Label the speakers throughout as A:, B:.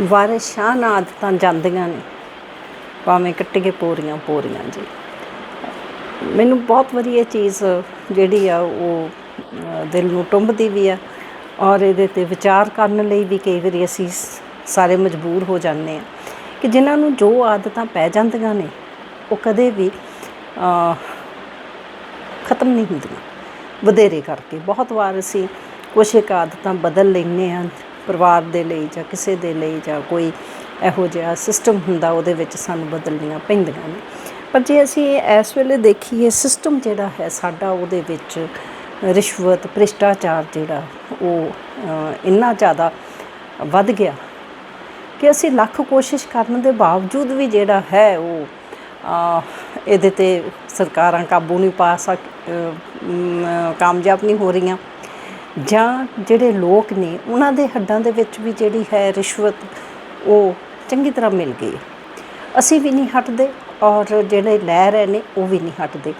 A: ਵਾਰਿਸ਼ਾਨ ਆਦਤਾਂ ਜਾਂਦੀਆਂ ਨੇ, ਭਾਵੇਂ ਕੱਟੀਏ ਪੋਰੀਆਂ ਪੋਰੀਆਂ ਜੀ। ਮੈਨੂੰ ਬਹੁਤ ਵਧੀਆ ਚੀਜ਼ ਜਿਹੜੀ ਆ ਉਹ ਦਿਲ ਨੂੰ ਟੁੰਬਦੀ ਵੀ ਆ ਔਰ ਇਹਦੇ ਤੇ ਵਿਚਾਰ ਕਰਨ ਲਈ ਵੀ ਕਈ ਵਾਰੀ ਅਸੀਂ ਸਾਰੇ ਮਜਬੂਰ ਹੋ ਜਾਂਦੇ ਆ ਕਿ ਜਿਨ੍ਹਾਂ ਨੂੰ ਜੋ ਆਦਤਾਂ ਪੈ ਜਾਂਦੀਆਂ ਨੇ, ਉਹ ਕਦੇ ਵੀ ਖਤਮ ਨਹੀਂ ਹੁੰਦੀਆਂ। ਵਧੇਰੇ ਕਰਕੇ ਬਹੁਤ ਵਾਰ ਅਸੀਂ ਕੁਛ ਇੱਕ ਆਦਤਾਂ ਬਦਲ ਲੈਂਦੇ ਹਾਂ ਪਰਿਵਾਰ ਦੇ ਲਈ ਜਾਂ ਕਿਸੇ ਦੇ ਲਈ ਜਾਂ ਕੋਈ ਇਹੋ ਜਿਹਾ ਸਿਸਟਮ ਹੁੰਦਾ ਉਹਦੇ ਵਿੱਚ ਸਾਨੂੰ ਬਦਲਣੀਆਂ ਪੈਂਦੀਆਂ ਨੇ। ਪਰ ਜੇ ਅਸੀਂ ਇਸ ਵੇਲੇ ਦੇਖੀਏ ਸਿਸਟਮ ਜਿਹੜਾ ਹੈ ਸਾਡਾ ਉਹਦੇ ਵਿੱਚ ਰਿਸ਼ਵਤ ਭ੍ਰਿਸ਼ਟਾਚਾਰ ਜਿਹੜਾ ਉਹ ਅ, ਇੰਨਾ ਜ਼ਿਆਦਾ ਵੱਧ ਗਿਆ ਕਿ ਅਸੀਂ ਲੱਖ ਕੋਸ਼ਿਸ਼ ਕਰਨ ਦੇ ਬਾਵਜੂਦ ਵੀ ਜਿਹੜਾ ਹੈ ਉਹ ਇਹਦੇ ਤੇ ਸਰਕਾਰਾਂ ਕਾਬੂ ਨਹੀਂ ਪਾ ਸਕ ਕਾਮਯਾਬ ਨਹੀਂ ਹੋ ਰਹੀਆਂ। ਜਾਂ ਜਿਹੜੇ ਲੋਕ ਨੇ, ਉਹਨਾਂ ਦੇ ਹੱਡਾਂ ਦੇ ਵਿੱਚ ਵੀ ਜਿਹੜੀ ਹੈ ਰਿਸ਼ਵਤ, ਉਹ ਚੰਗੀ ਤਰ੍ਹਾਂ ਮਿਲ ਗਈ। ਅਸੀਂ ਵੀ ਨਹੀਂ ਹਟਦੇ ਔਰ ਜਿਹੜੇ ਲੈ ਰਹੇ ਨੇ, ਉਹ ਵੀ ਨਹੀਂ ਹਟਦੇ।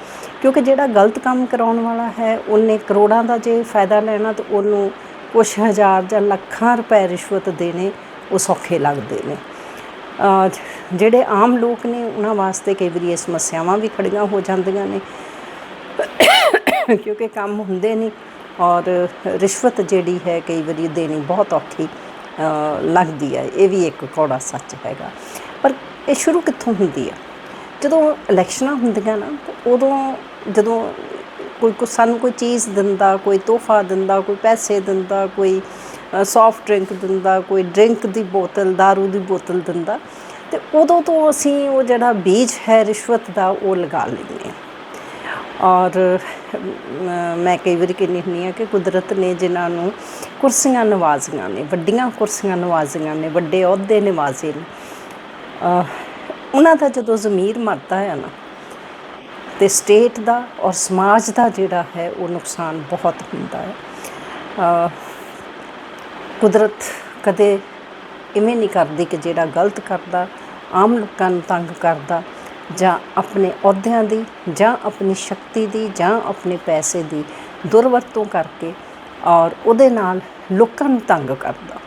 A: ਕਿਉਂਕਿ ਜਿਹੜਾ ਗਲਤ ਕੰਮ ਕਰਾਉਣ ਵਾਲਾ ਹੈ, ਉਹਨੇ ਕਰੋੜਾਂ ਦਾ ਜੇ ਫਾਇਦਾ ਲੈਣਾ, ਤਾਂ ਉਹਨੂੰ ਕੁਛ ਹਜ਼ਾਰ ਜਾਂ ਲੱਖਾਂ ਰੁਪਏ ਰਿਸ਼ਵਤ ਦੇਣੇ, ਉਹ ਸੌਖੇ ਲੱਗਦੇ ਨੇ। ਜਿਹੜੇ ਆਮ ਲੋਕ ਨੇ, ਉਹਨਾਂ ਵਾਸਤੇ ਕਈ ਵਾਰੀ ਇਹ ਸਮੱਸਿਆਵਾਂ ਵੀ ਖੜੀਆਂ ਹੋ ਜਾਂਦੀਆਂ ਨੇ। ਕਿਉਂਕਿ ਕੰਮ ਹੁੰਦੇ ਨਹੀਂ ਔਰ ਰਿਸ਼ਵਤ ਜਿਹੜੀ ਹੈ ਕਈ ਵਾਰੀ ਦੇਣੀ ਬਹੁਤ ਔਖੀ ਲੱਗਦੀ ਹੈ। ਇਹ ਵੀ ਇੱਕ ਕੌੜਾ ਸੱਚ ਹੈਗਾ। ਪਰ ਇਹ ਸ਼ੁਰੂ ਕਿੱਥੋਂ ਹੁੰਦੀ ਆ? ਜਦੋਂ ਇਲੈਕਸ਼ਨਾਂ ਹੁੰਦੀਆਂ ਨਾ ਉਦੋਂ ਜਦੋਂ ਕੋਈ ਕੋ, ਸਾਨੂੰ ਕੋਈ ਚੀਜ਼ ਦਿੰਦਾ, ਕੋਈ ਤੋਹਫਾ ਦਿੰਦਾ, ਕੋਈ ਪੈਸੇ ਦਿੰਦਾ, ਕੋਈ ਸੌਫਟ ਡਰਿੰਕ ਦਿੰਦਾ, ਕੋਈ ਡਰਿੰਕ ਦੀ ਬੋਤਲ दारू ਦੀ ਬੋਤਲ ਦਿੰਦਾ, ਤੇ ਉਦੋਂ ਤੋਂ ਅਸੀਂ ਉਹ ਜਿਹੜਾ ਬੀਜ ਹੈ ਰਿਸ਼ਵਤ ਦਾ, ਉਹ ਲਗਾ ਲੈਂਦੇ ਹਾਂ। ਔਰ ਮੈਂ ਕਈ ਵਾਰੀ ਕਹਿੰਦੀ ਹੁੰਦੀ ਹਾਂ ਕਿ ਕੁਦਰਤ ਨੇ ਜਿਨ੍ਹਾਂ ਨੂੰ ਕੁਰਸੀਆਂ ਨਵਾਜ਼ੀਆਂ ਨੇ, ਵੱਡੀਆਂ ਕੁਰਸੀਆਂ ਨਵਾਜ਼ੀਆਂ ਨੇ, ਵੱਡੇ ਅਹੁਦੇ ਨਿਵਾਜ਼ੇ ਨੇ ਉਹਨਾਂ ਦਾ ਜਦੋਂ ਜ਼ਮੀਰ ਮਰਦਾ ਹੈ ਨਾ, ਤੇ ਸਟੇਟ ਦਾ ਔਰ ਸਮਾਜ ਦਾ ਜਿਹੜਾ ਹੈ ਉਹ ਨੁਕਸਾਨ ਬਹੁਤ ਹੁੰਦਾ ਹੈ। ਕੁਦਰਤ ਕਦੇ ਇਵੇਂ ਨਹੀਂ ਕਰਦੀ ਕਿ ਜਿਹੜਾ ਗਲਤ ਕਰਦਾ, ਆਮ ਲੋਕਾਂ ਨੂੰ ਤੰਗ ਕਰਦਾ ਜਾਂ ਆਪਣੇ ਅਹੁਦਿਆਂ ਦੀ, ਜਾਂ ਆਪਣੀ ਸ਼ਕਤੀ ਦੀ, ਜਾਂ ਆਪਣੇ ਪੈਸੇ ਦੀ ਦੁਰਵਰਤੋਂ ਕਰਕੇ ਔਰ ਉਹਦੇ ਨਾਲ ਲੋਕਾਂ ਨੂੰ ਤੰਗ ਕਰਦਾ।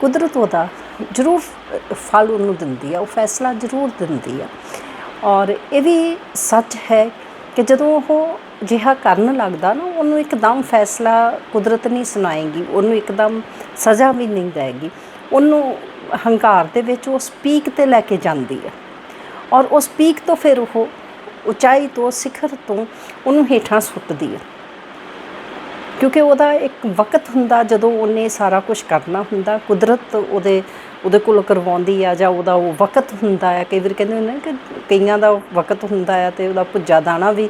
A: ਕੁਦਰਤ ਉਹਦਾ ਜ਼ਰੂਰ ਫਲ ਉਹਨੂੰ ਦਿੰਦੀ ਆ, ਉਹ ਫੈਸਲਾ ਜ਼ਰੂਰ ਦਿੰਦੀ ਆ। ਔਰ ਇਹ ਵੀ ਸੱਚ ਹੈ ਕਿ ਜਦੋਂ ਉਹ ਜਿਹਾ ਕਰਨ ਲੱਗਦਾ ਨਾ, ਉਹਨੂੰ ਇੱਕਦਮ ਫੈਸਲਾ ਕੁਦਰਤ ਨਹੀਂ ਸੁਣਾਏਗੀ, ਉਹਨੂੰ ਇੱਕਦਮ ਸਜ਼ਾ ਵੀ ਨਹੀਂ ਦੇਗੀ। ਉਹਨੂੰ ਹੰਕਾਰ ਦੇ ਵਿੱਚ ਉਸ ਪੀਕ ਤੇ ਲੈ ਕੇ ਜਾਂਦੀ ਹੈ ਔਰ ਉਸ ਪੀਕ ਤੋਂ ਫਿਰ ਉਹ ਉਚਾਈ ਤੋਂ ਸਿਖਰ ਤੋਂ ਉਹਨੂੰ ਹੇਠਾਂ ਸੁੱਟਦੀ ਹੈ। ਕਿਉਂਕਿ ਉਹਦਾ ਇੱਕ ਵਕਤ ਹੁੰਦਾ ਜਦੋਂ ਉਹਨੇ ਸਾਰਾ ਕੁਝ ਕਰਨਾ ਹੁੰਦਾ, ਕੁਦਰਤ ਉਹਦੇ ਉਹਦੇ ਕੋਲ ਕਰਵਾਉਂਦੀ ਆ ਜਾਂ ਉਹਦਾ ਉਹ ਵਕਤ ਹੁੰਦਾ ਆ। ਕਈ ਵਾਰ ਕਹਿੰਦੇ ਹੁੰਦੇ ਨੇ ਕਿ ਕਈਆਂ ਦਾ ਵਕਤ ਹੁੰਦਾ ਆ ਤੇ ਉਹਦਾ ਭੁੱਜਾ ਦਾਣਾ ਵੀ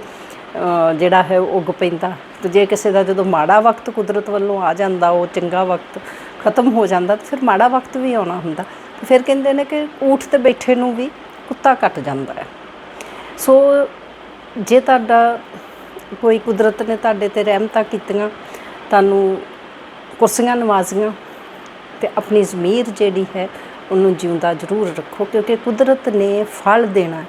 A: ਜਿਹੜਾ ਹੈ ਉਹ ਉੱਗ ਪੈਂਦਾ। ਤੇ ਜੇ ਕਿਸੇ ਦਾ ਜਦੋਂ ਮਾੜਾ ਵਕਤ ਕੁਦਰਤ ਵੱਲੋਂ ਆ ਜਾਂਦਾ, ਉਹ ਚੰਗਾ ਵਕਤ ਖਤਮ ਹੋ ਜਾਂਦਾ, ਤੇ ਫਿਰ ਮਾੜਾ ਵਕਤ ਵੀ ਆਉਣਾ ਹੁੰਦਾ। ਤੇ ਫਿਰ ਕਹਿੰਦੇ ਨੇ ਕਿ ਊਠ ਤੇ ਬੈਠੇ ਨੂੰ ਵੀ ਕੁੱਤਾ ਕੱਟ ਜਾਂਦਾ ਹੈ। ਸੋ ਜੇ ਤੁਹਾਡਾ ਕੋਈ ਕੁਦਰਤ ਨੇ ਤੁਹਾਡੇ ਤੇ ਰਹਿਮਤਾਂ ਕੀਤੀਆਂ, ਤੁਹਾਨੂੰ ਕੁਰਸੀਆਂ ਨਵਾਜ਼ੀਆਂ ਤੇ ਆਪਣੀ ਜ਼ਮੀਰ ਜਿਹੜੀ ਹੈ ਉਹਨੂੰ ਜਿਉਂਦਾ ਜ਼ਰੂਰ ਰੱਖੋ ਕਿਉਂਕਿ ਕੁਦਰਤ ਨੇ ਫਲ ਦੇਣਾ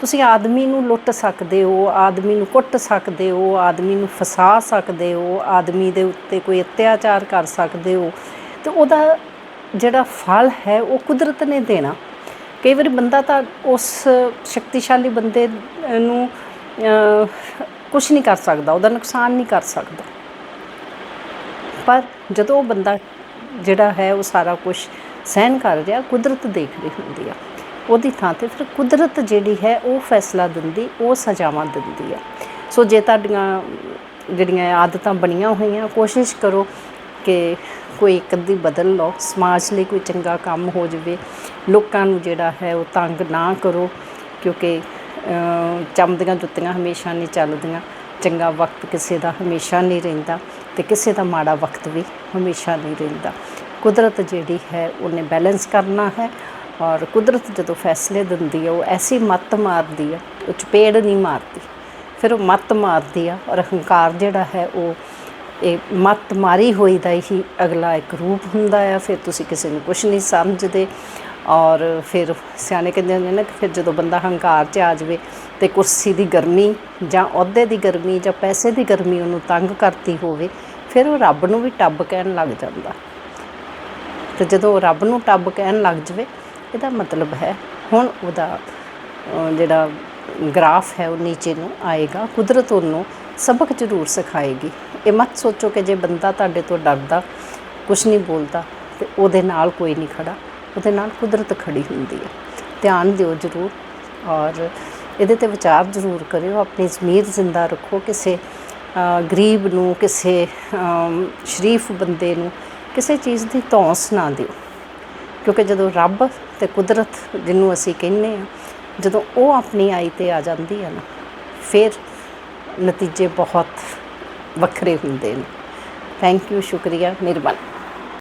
A: ਤੁਸੀਂ ਆਦਮੀ ਨੂੰ ਲੁੱਟ ਸਕਦੇ ਹੋ, ਆਦਮੀ ਨੂੰ ਕੁੱਟ ਸਕਦੇ ਹੋ, ਆਦਮੀ ਨੂੰ ਫਸਾ ਸਕਦੇ ਹੋ, ਆਦਮੀ ਦੇ ਉੱਤੇ ਕੋਈ ਅਤਿਆਚਾਰ ਕਰ ਸਕਦੇ ਹੋ ਤੇ ਉਹਦਾ ਜਿਹੜਾ ਫਲ ਹੈ ਉਹ ਕੁਦਰਤ ਨੇ ਦੇਣਾ। ਕਈ ਵਾਰੀ ਬੰਦਾ ਤਾਂ ਉਸ ਸ਼ਕਤੀਸ਼ਾਲੀ ਬੰਦੇ ਨੂੰ ਕੁਝ ਨਹੀਂ ਕਰ ਸਕਦਾ, ਉਹਦਾ ਨੁਕਸਾਨ ਨਹੀਂ ਕਰ ਸਕਦਾ। ਪਰ ਜਦੋਂ ਉਹ ਬੰਦਾ ਜਿਹੜਾ ਹੈ, ਉਹ ਸਾਰਾ ਕੁਝ ਸਹਿਨ ਕਰ ਰਿਹਾ, ਕੁਦਰਤ ਦੇਖ ਰਹੀ ਹੁੰਦੀ ਆ। ਉਹਦੀ ਥਾਂ ਤੇ ਫਿਰ ਕੁਦਰਤ ਜਿਹੜੀ ਹੈ, ਉਹ ਫੈਸਲਾ ਦਿੰਦੀ, ਉਹ ਸਜ਼ਾਵਾਂ ਦਿੰਦੀ ਆ। ਸੋ ਜੇ ਤੁਹਾਡੀਆਂ ਜਿਹੜੀਆਂ ਆਦਤਾਂ ਬਣੀਆਂ ਹੋਈਆਂ, ਕੋਸ਼ਿਸ਼ ਕਰੋ ਕਿ ਕੋਈ ਇੱਕ ਅੱਧੀ ਬਦਲ ਲਓ ਸਮਾਜ ਲਈ ਕੋਈ ਚੰਗਾ ਕੰਮ ਹੋ ਜਾਵੇ ਲੋਕਾਂ ਨੂੰ ਜਿਹੜਾ ਹੈ ਉਹ ਤੰਗ ਨਾ ਕਰੋ ਕਿਉਂਕਿ ਅ, ਚਮਦੀਆਂ ਜੁੱਤੀਆਂ ਹਮੇਸ਼ਾ ਨਹੀਂ ਚੱਲਦੀਆਂ ਚੰਗਾ ਵਕਤ ਕਿਸੇ ਦਾ ਹਮੇਸ਼ਾ ਨਹੀਂ ਰਹਿੰਦਾ ਤੇ ਕਿਸੇ ਦਾ ਮਾੜਾ ਵਕਤ ਵੀ ਹਮੇਸ਼ਾ ਨਹੀਂ ਰਹਿੰਦਾ। ਕੁਦਰਤ ਜਿਹੜੀ ਹੈ ਉਹਨੇ ਬੈਲੈਂਸ ਕਰਨਾ ਹੈ ਔਰ ਕੁਦਰਤ ਜਦੋਂ ਫੈਸਲੇ ਦਿੰਦੀ ਹੈ ਉਹ ਐਸੀ ਮੱਤ ਮਾਰਦੀ ਹੈ ਉਹ ਚਪੇੜ ਨਹੀਂ ਮਾਰਦੀ। ਫਿਰ ਉਹ ਮੱਤ ਮਾਰਦੀ ਆ ਔਰ ਹੰਕਾਰ ਜਿਹੜਾ ਹੈ ਉਹ ਇਹ ਮੱਤ ਮਾਰੀ ਹੋਈ ਦਾ ਹੀ ਅਗਲਾ ਇੱਕ ਰੂਪ ਹੁੰਦਾ ਆ, ਫਿਰ ਤੁਸੀਂ ਕਿਸੇ ਨੂੰ ਕੁਝ ਨਹੀਂ ਸਮਝਦੇ। ਔਰ ਫਿਰ ਸਿਆਣੇ ਕਹਿੰਦੇ ਹੁੰਦੇ ਨੇ ਕਿ ਫਿਰ ਜਦੋਂ ਬੰਦਾ ਹੰਕਾਰ 'ਚ ਆ ਜਾਵੇ ਤੇ ਕੁਰਸੀ ਦੀ ਗਰਮੀ ਜਾਂ ਅਹੁਦੇ ਦੀ ਗਰਮੀ ਜਾਂ ਪੈਸੇ ਦੀ ਗਰਮੀ ਉਹਨੂੰ ਤੰਗ ਕਰਤੀ ਹੋਵੇ, ਫਿਰ ਉਹ ਰੱਬ ਨੂੰ ਵੀ ਟੱਬ ਕਹਿਣ ਲੱਗ ਜਾਂਦਾ। ਤੇ ਜਦੋਂ ਰੱਬ ਨੂੰ ਟੱਬ ਕਹਿਣ ਲੱਗ ਜਵੇ, ਇਹਦਾ ਮਤਲਬ ਹੈ, ਹੁਣ ਉਹਦਾ ਜਿਹੜਾ ਗ੍ਰਾਫ ਹੈ ਉਹ ਨੀਚੇ ਨੂੰ ਆਏਗਾ, ਕੁਦਰਤ ਉਹਨੂੰ ਸਬਕ ਜ਼ਰੂਰ ਸਿਖਾਏਗੀ। ਇਹ ਮਤ ਸੋਚੋ ਕਿ ਜੇ ਬੰਦਾ ਤੁਹਾਡੇ ਤੋਂ ਡਰਦਾ ਕੁਝ ਨਹੀਂ ਬੋਲਦਾ, ਤੇ ਉਹਦੇ ਨਾਲ ਕੋਈ ਨਹੀਂ ਖੜਾ। ਉਹਦੇ ਨਾਲ ਕੁਦਰਤ ਖੜੀ ਹੁੰਦੀ ਹੈ। ਧਿਆਨ ਦਿਓ ਜ਼ਰੂਰ। ਔਰ ਇਹਦੇ ਤੇ ਵਿਚਾਰ ਜ਼ਰੂਰ ਕਰਿਓ। ਆਪਣੀ ਜ਼ਮੀਰ ਜ਼ਿੰਦਾ ਰੱਖੋ। ਕਿਸੇ ਗਰੀਬ ਨੂੰ, ਕਿਸੇ ਸ਼ਰੀਫ ਬੰਦੇ ਨੂੰ ਕਿਸੇ ਚੀਜ਼ ਦੀ ਧੌਂਸ ਨਾ ਦਿਓ। ਕਿਉਂਕਿ ਜਦੋਂ ਰੱਬ ਤੇ ਕੁਦਰਤ ਜਿਹਨੂੰ ਅਸੀਂ ਕਹਿੰਦੇ ਆ ਜਦੋਂ ਉਹ ਆਪਣੀ ਆਈ ਤੇ ਆ ਜਾਂਦੀ ਹੈ ਨਾ, ਫਿਰ ਨਤੀਜੇ ਬਹੁਤ ਵੱਖਰੇ ਹੁੰਦੇ ਨੇ। ਥੈਂਕ ਯੂ ਸ਼ੁਕਰੀਆ ਮਿਹਰਬਾਨੀ।